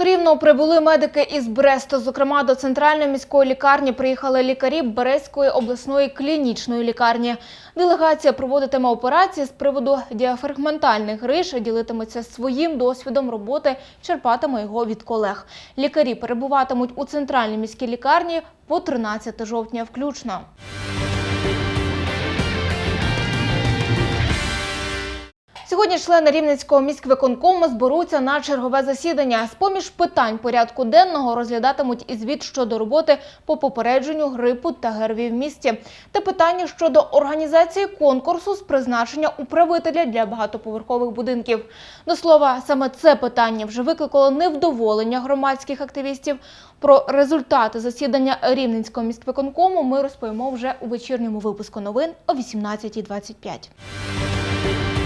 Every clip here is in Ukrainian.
До Рівного прибули медики із Бресту. Зокрема, до центральної міської лікарні приїхали лікарі Березької обласної клінічної лікарні. Делегація проводитиме операції з приводу діафрагментальних гриж, ділитиметься своїм досвідом роботи, черпатиме його від колег. Лікарі перебуватимуть у центральній міській лікарні по 13 жовтня включно. Сьогодні члени Рівненського міськвиконкому зберуться на чергове засідання. З-поміж питань порядку денного розглядатимуть і звіт щодо роботи по попередженню грипу та ГРВІ в місті та питання щодо організації конкурсу з призначення управителя для багатоповерхових будинків. До слова, саме це питання вже викликало невдоволення громадських активістів. Про результати засідання Рівненського міськвиконкому ми розповімо вже у вечірньому випуску новин о 18.25.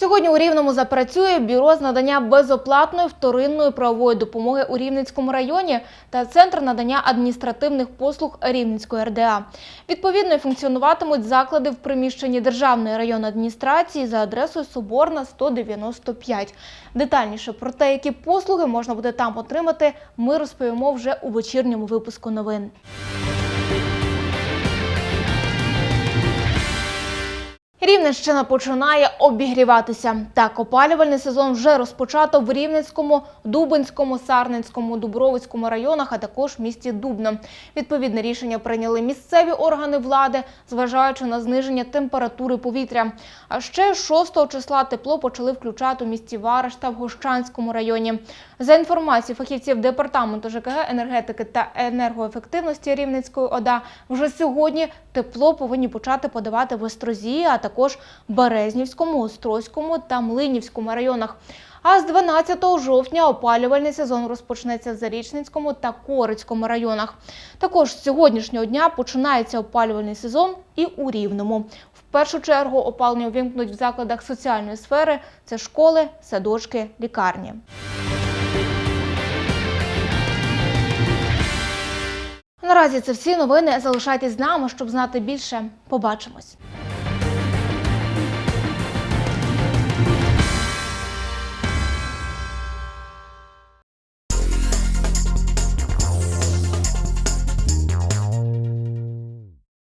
Сьогодні у Рівному запрацює бюро з надання безоплатної вторинної правової допомоги у Рівненському районі та центр надання адміністративних послуг Рівненської РДА. Відповідно, функціонуватимуть заклади в приміщенні Державної районної адміністрації за адресою Соборна 195. Детальніше про те, які послуги можна буде там отримати, ми розповімо вже у вечірньому випуску новин. Рівненщина починає обігріватися. Так, опалювальний сезон вже розпочато в Рівненському, Дубинському, Сарненському, Дубровицькому районах, а також місті Дубно. Відповідне рішення прийняли місцеві органи влади, зважаючи на зниження температури повітря. А ще 6 числа тепло почали включати у місті Вараш та в Гощанському районі. За інформацією фахівців департаменту ЖКГ, енергетики та енергоефективності Рівненської ОДА, вже сьогодні тепло повинні почати подавати в Острозі, а також Березнівському, Острозькому та Млинівському районах. А з 12 жовтня опалювальний сезон розпочнеться в Зарічненському та Корицькому районах. Також з сьогоднішнього дня починається опалювальний сезон і у Рівному. В першу чергу опалення увімкнуть в закладах соціальної сфери – це школи, садочки, лікарні. Наразі це всі новини. Залишайтесь з нами, щоб знати більше. Побачимось.